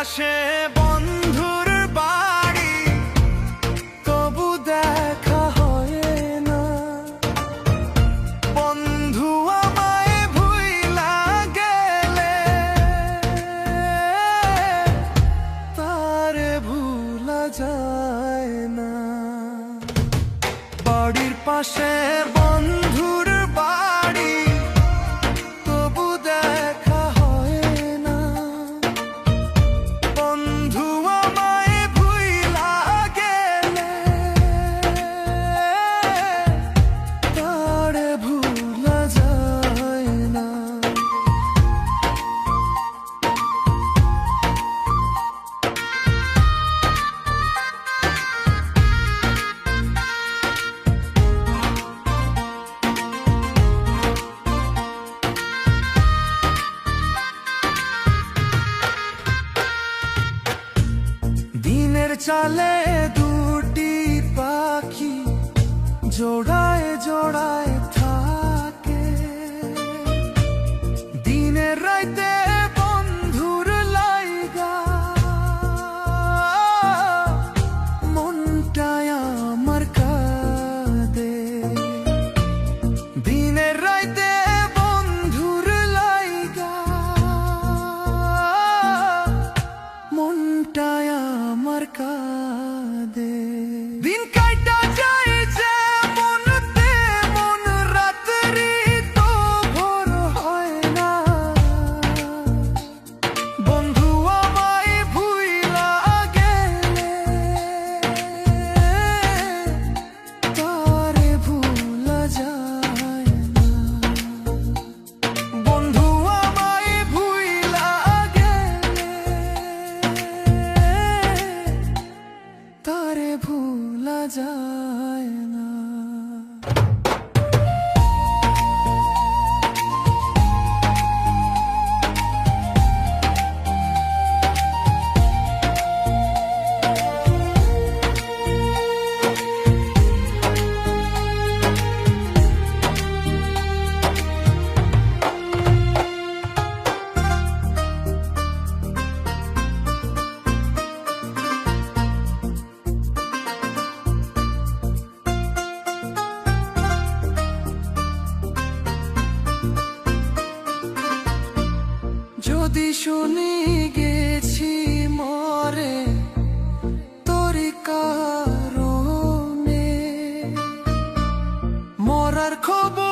পাশে বন্ধুর বাড়ি, তবু দেখা হয় না। বন্ধু আমায় ভুইলা গেলে, তারে ভুলা যায় না। বাড়ির পাশে বন্ধুর চালে দুটি পাখি জোড়ায় জোড়ায় থাকে। দিনের রাইতে বন্ধুর লাইগা মনটায় আমার কাঁদে। দিনের যদি শুনি গেছি মরে তোরি কারণে মরার খবর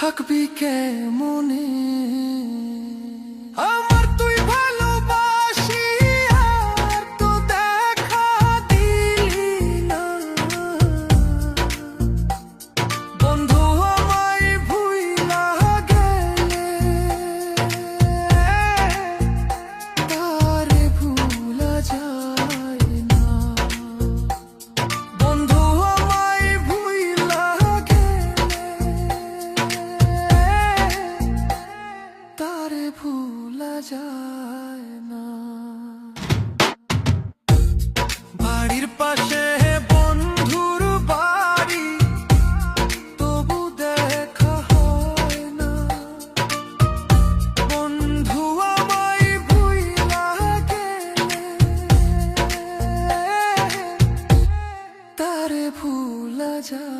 তুই কে কেমনে? বাড়ির পাশে বন্ধুর বাড়ি তবু না। বন্ধু ভুইলা তারে ভুলা যায়